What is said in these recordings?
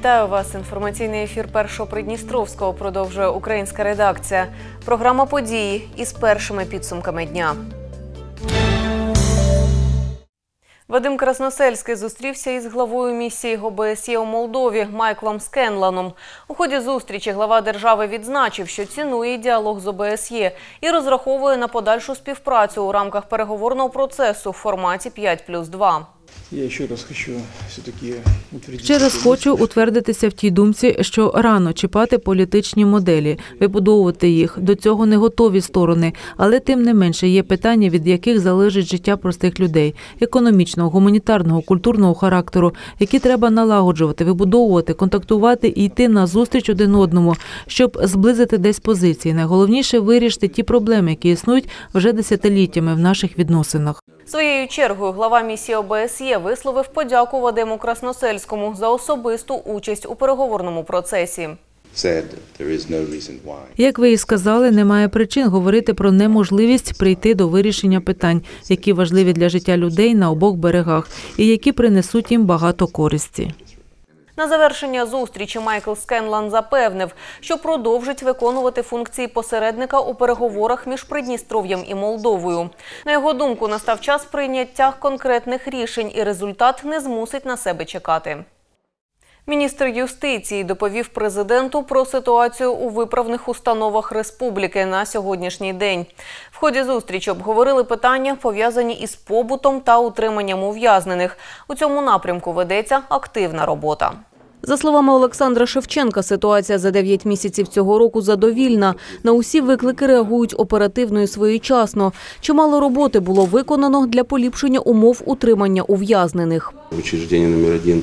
Вітаю вас. Інформаційний ефір першого Придністровського продовжує українська редакція. Програма події із першими підсумками дня. Вадим Красносельський зустрівся із главою місії ОБСЄ у Молдові Майклом Скенланом. У ході зустрічі глава держави відзначив, що цінує діалог з ОБСЄ і розраховує на подальшу співпрацю у рамках переговорного процесу в форматі 5 плюс 2. Я еще раз хочу все-таки. Ще раз хочу утвердитися в тій думці, що рано чіпати політичні моделі, вибудовувати їх. До цього не готові сторони, але тим не менше є питання, від яких залежить життя простих людей економічного, гуманітарного, культурного характеру, які треба налагоджувати, вибудовувати, контактувати і йти на зустріч один одному, щоб зблизити десь позиції. Найголовніше вирішити ті проблеми, які існують вже десятиліттями в наших відносинах. Своєю чергою глава місії ОБСЄ висловив подяку Вадиму Красносельському за особисту участь у переговорному процесі. Як ви і сказали, немає причин говорити про неможливість прийти до вирішення питань, які важливі для життя людей на обох берегах, і які принесуть їм багато користі. На завершення зустрічі Майкл Скенлан запевнив, що продовжить виконувати функції посередника у переговорах між Придністров'ям і Молдовою. На його думку, настав час прийняття конкретних рішень, і результат не змусить на себе чекати. Міністр юстиції доповів президенту про ситуацію у виправних установах республіки на сьогоднішній день. В ході зустрічі обговорили питання, пов'язані із побутом та утриманням ув'язнених. У цьому напрямку ведеться активна робота. За словами Олександра Шевченка, ситуація за 9 місяців цього року задовільна. На усі виклики реагують оперативно і своєчасно. Чимало роботи було виконано для поліпшення умов утримання ув'язнених. Учреждение номер один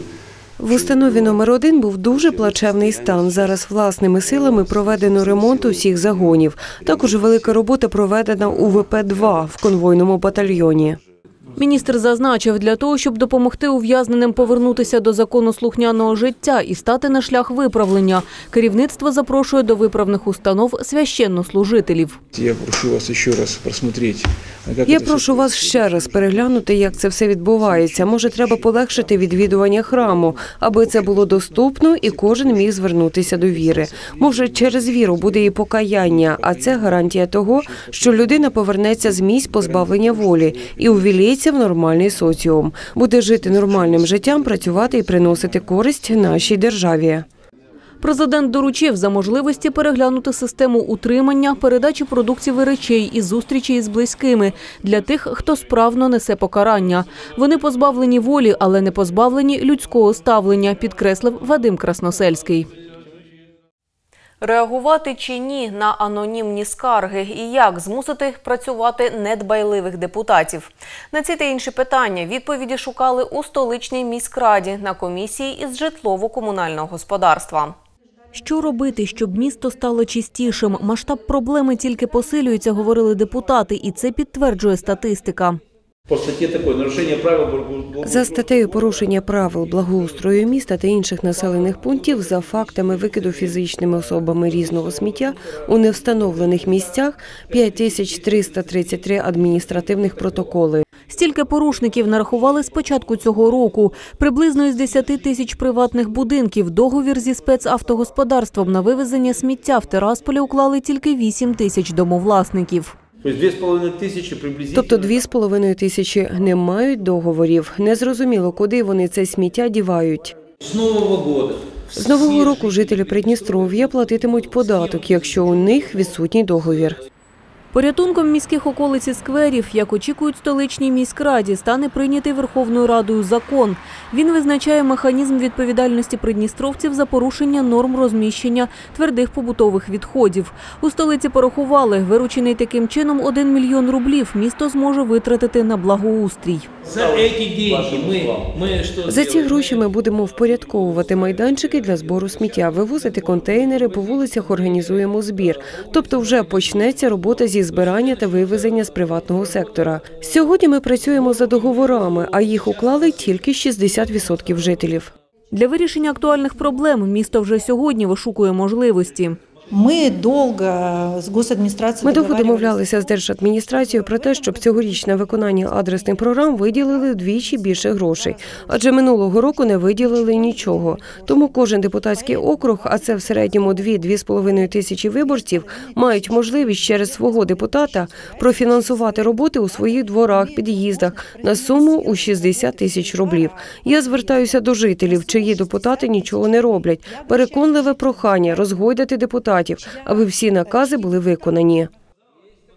В установі номер один був дуже плачевний стан. Зараз власними силами проведено ремонт усіх загонів. Також велика робота проведена у ВП-2 в конвойному батальйоні. Міністр зазначив, для того, щоб допомогти ув'язненим повернутися до законослухняного життя і стати на шлях виправлення, керівництво запрошує до виправних установ священнослужителів. Я прошу вас еще раз просмотреть. Я прошу вас ще раз переглянути, як це все відбувається. Може, треба полегшити відвідування храму, аби це було доступно і кожен міг звернутися до віри. Може, через віру буде і покаяння, а це гарантія того, що людина повернеться з місць позбавлення волі і увіліється в нормальний соціум, буде жити нормальним життям, працювати і приносити користь нашій державі. Президент доручив за можливості переглянути систему утримання, передачі продуктів і речей і зустрічі із близькими для тих, хто справно несе покарання. Вони позбавлені волі, але не позбавлені людського ставлення, підкреслив Вадим Красносельський. Реагувати чи ні на анонімні скарги і як змусити працювати недбайливих депутатів? На ці та інші питання відповіді шукали у столичній міськраді на комісії із житлово-комунального господарства. Що робити, щоб місто стало чистішим? Масштаб проблеми тільки посилюється, говорили депутати, і це підтверджує статистика. По статті такої нарушення правил. За статтею порушення правил благоустрою міста та інших населених пунктів за фактами викиду фізичними особами різного сміття у невстановлених місцях 5333 адміністративних протоколи. Стільки порушників нарахували з початку цього року. Приблизно із 10 тисяч приватних будинків договір зі спецавтогосподарством на вивезення сміття в Терасполі уклали тільки 8 тисяч домовласників. Тобто 2,5 тисячі приблизно. Дві з половиною тисячі не мають договорів. Незрозуміло, куди вони це сміття дівають. З Нового. З нового року жителі Придністров'я платитимуть податок, якщо у них відсутній договір. Порятунком міських околиць і скверів, як очікують столичній міськраді, стане прийнятий Верховною Радою закон. Він визначає механізм відповідальності придністровців за порушення норм розміщення твердих побутових відходів. У столиці порахували, виручений таким чином 1 мільйон рублів місто зможе витратити на благоустрій. За эти деньги мы, мы что За ці сделаем? гроші ми будемо впорядковувати майданчики для збору сміття, вивозити контейнери, по вулицях організуємо збір. Тобто, вже почнеться робота зі збирання та вивезення з приватного сектора. Сьогодні ми працюємо за договорами, а їх уклали тільки 60% жителів. Для вирішення актуальних проблем місто вже сьогодні вишукує можливості. Мы долго с госадминистрацией Ми довго домовлялися з держадміністрацією про те, щоб цьогоріч на виконання адресних програм виділили вдвічі більше грошей, адже минулого року не виділили нічого. Тому кожен депутатський округ, а це в середньому 2-2,5 тисячі виборців, мають можливість через свого депутата профінансувати роботи у своїх дворах, під'їздах на суму у 60 тисяч рублів. Я звертаюся до жителів, чиї депутати нічого не роблять. Переконливе прохання розгойдати депутатів, аби всі накази були виконані.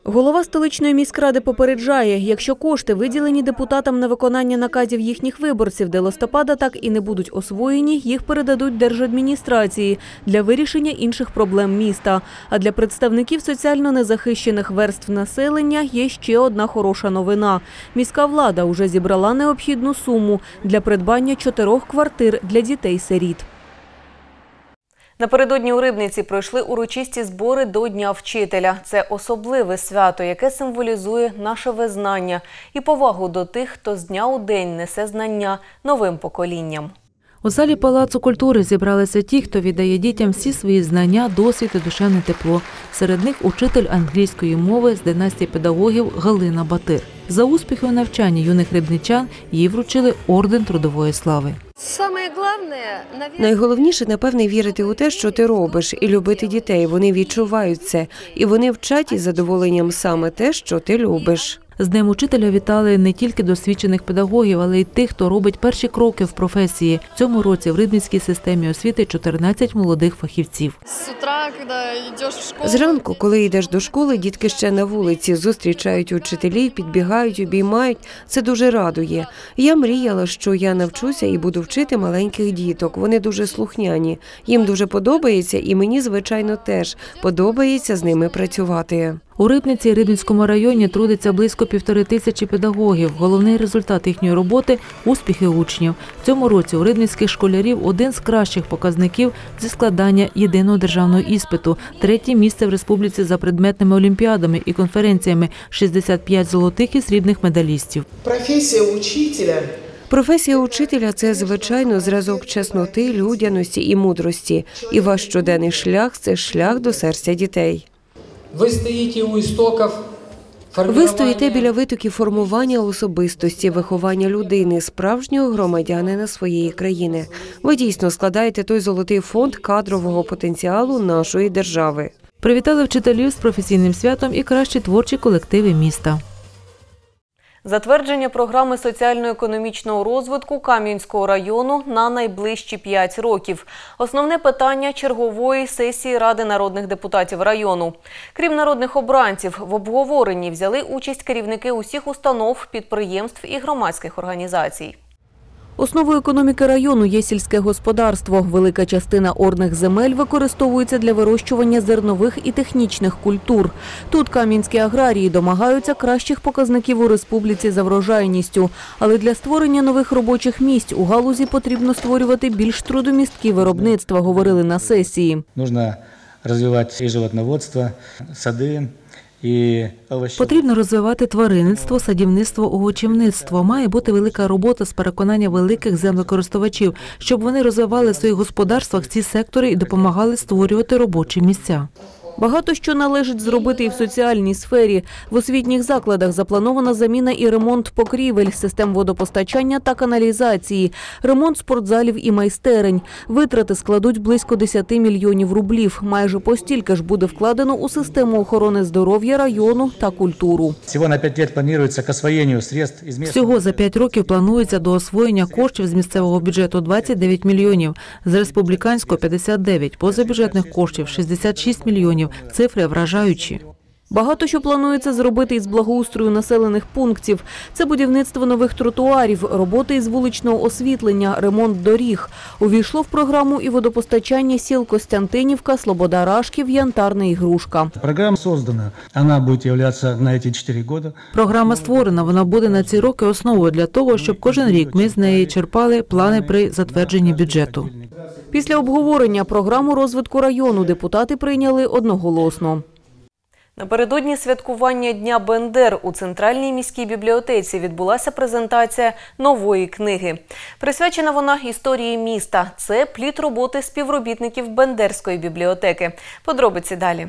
Голова столичної міськради попереджає, якщо кошти виділені депутатам на виконання наказів їхніх виборців до листопада так і не будуть освоєні, їх передадуть держадміністрації для вирішення інших проблем міста. А для представників соціально незахищених верств населення є ще одна хороша новина. Міська влада уже зібрала необхідну суму для придбання чотирьох квартир для дітей-сиріт. Напередодні у Рибниці пройшли урочисті збори до Дня вчителя. Це особливе свято, яке символізує наше визнання і повагу до тих, хто з дня у день несе знання новим поколінням. У залі Палацу культури зібралися ті, хто віддає дітям всі свої знання, досвід і душевне тепло. Серед них учитель англійської мови з династії педагогів Галина Батир. За успіхи у навчанні юних рибничан їй вручили орден трудової слави. Самое главное, наверное, Найголовніше, напевне, вірити у те, що ти робиш, і любити дітей. Вони відчувають це, і вони вчать із задоволенням саме те, що ти любиш. З Днем учителя вітали не тільки досвідчених педагогів, але й тих, хто робить перші кроки в професії. В цьому році в рибницькій системі освіти 14 молодих фахівців. Зранку, коли йдеш до школи, дітки ще на вулиці зустрічають учителів, підбігають, обіймають. Це дуже радує. Я мріяла, що я навчуся і буду вчити маленьких діток. Вони дуже слухняні. Їм дуже подобається, і мені, звичайно, теж подобається з ними працювати. У Рибниці і Рибницькому районі трудиться близько півтори тисячі педагогів. Головний результат їхньої роботи успіхи учнів. В цьому році у рибницьких школярів один з кращих показників зі складання єдиного державного іспиту, третє місце в республіці за предметними олімпіадами і конференціями 65 золотих і срібних медалістів. Профессия учителя Професія учителя це звичайно зразок чесноти, людяності і мудрості. І ваш щоденний шлях це шлях до серця дітей. Вы стоїте у істоків Ви стоїте біля витоків формування особистості, виховання людини, справжнього громадянина своєї країни. Ви дійсно складаєте той золотий фонд кадрового потенціалу нашої держави. Привітали вчителів з професійним святом і кращі творчі колективи міста. Затвердження програми соціально-економічного розвитку Кам'янського району на найближчі 5 років. Основне питання чергової сесії Ради народних депутатів району. Крім народних обранців, в обговоренні взяли участь керівники усіх установ, підприємств і громадських організацій. Основою економіки району є сільське господарство. Велика частина орних земель використовується для вирощування зернових і технічних культур. Тут кам'янські аграрії домагаються кращих показників у республіці за врожайністю. Але для створення нових робочих місць у галузі потрібно створювати більш трудомісткі виробництва, говорили на сесії. Нужно развивать и животноводство, сады, і. Потрібно розвивати тваринництво, садівництво, огочівництво. Має бути велика робота з переконання великих землекористувачів, щоб вони розвивали в своїх господарствах ці сектори і допомагали створювати робочі місця. Багато що належить зробити і в соціальній сфері. В освітніх закладах запланована заміна і ремонт покрівель, систем водопостачання та каналізації, ремонт спортзалів і майстерень. Витрати складуть близько 10 мільйонів рублів. Майже постільки ж буде вкладено у систему охорони здоров'я району та культуру. Всего на 5 лет планируется к освоению средств из Всього за п'ять років планується до освоєння коштів з місцевого бюджету 29 мільйонів, з республіканського 59, позабюджетних коштів 66 мільйонів. Цифри вражаючі. Багато що планується зробити із благоустрою населених пунктів. Це будівництво нових тротуарів, роботи із вуличного освітлення, ремонт доріг. Увійшло в програму і водопостачання сіл Костянтинівка, Слобода Рашків, Янтарна і Грушка. Программа создана. Она будет являться на эти 4 года. Програма створена. Вона буде на ці роки основою для того, щоб кожен рік ми з неї черпали плани при затвердженні бюджету. Після обговорення програму розвитку району депутати прийняли одноголосно. Напередодні святкування Дня Бендер у центральній міській бібліотеці відбулася презентація нової книги. Присвячена вона історії міста. Це плід роботи співробітників Бендерської бібліотеки. Подробиці далі.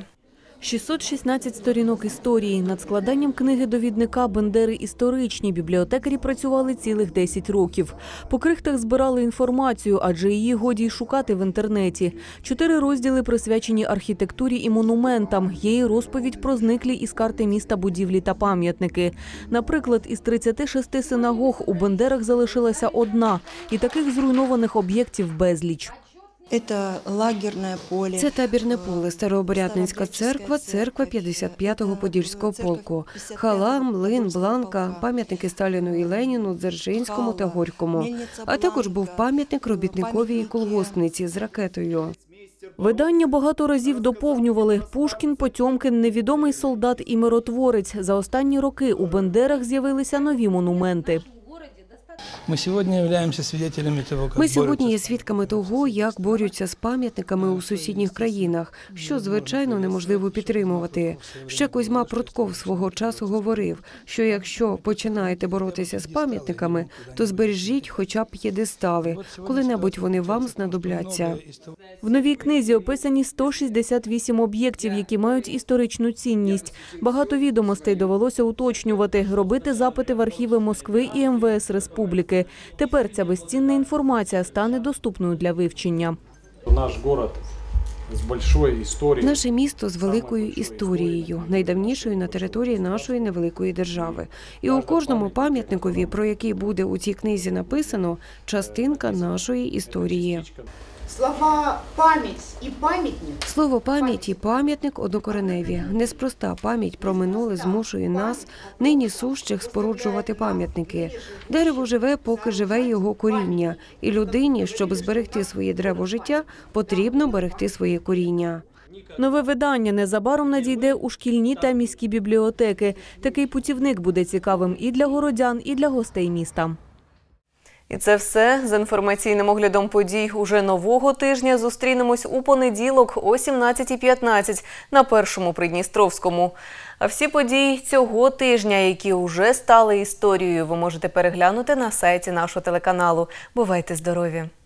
616 сторінок історії. Над складанням книги довідника Бендери історичні бібліотекарі працювали цілих 10 років. По крихтах збирали інформацію, адже її годі й шукати в інтернеті. Чотири розділи присвячені архітектурі і монументам. Є й розповідь про зниклі із карти міста будівлі та пам'ятники. Наприклад, із 36 синагог у Бендерах залишилася одна, і таких зруйнованих об'єктів безліч. Это лагерное поле. Це табірне поле, Старообрядницька церква, церква 55-го Подільського полку, Хала, Млин, Бланка, пам'ятники Сталіну і Леніну, Дзержинському та Горькому. А також був пам'ятник робітниковій колгоспниці з ракетою. Видання багато разів доповнювали Пушкін, Потьомкін, невідомий солдат і миротворець. За останні роки у Бендерах з'явилися нові монументи. Мы сегодня являемся свидетелями того, как Ми сьогодні є свідками того, як борються з пам'ятниками у сусідніх країнах, що звичайно неможливо підтримувати. Ще Кузьма Прутков свого часу говорив, що якщо починаєте боротися з пам'ятниками, то збережіть хоча б п'єдестали, коли-небудь вони вам знадобляться. В новій книзі описані 168 об'єктів, які мають історичну цінність. Багато відомостей довелося уточнювати, робити запити в архіви Москви і МВС Республіки. Тепер ця безцінна інформація стане доступною для вивчення. Наш город з великою історією. Наше місто з великою історією, найдавнішою на території нашої невеликої держави. І у кожному пам'ятникові, про який буде у цій книзі написано, частинка нашої історії. Слова пам'ять і пам'ятник Слово пам'ять і пам'ятник однокореневі. Неспроста пам'ять про минуле змушує нас, нині сущих, споруджувати пам'ятники. Дерево живе, поки живе його коріння, і людині, щоб зберегти своє древо життя, потрібно берегти своє коріння. Нове видання незабаром надійде у шкільні та міські бібліотеки. Такий путівник буде цікавим і для городян, і для гостей міста. І це все з інформаційним оглядом подій уже нового тижня. Зустрінемось у понеділок о 17.15 на першому Придністровському. А всі події цього тижня, які вже стали історією, ви можете переглянути на сайті нашого телеканалу. Бувайте здорові!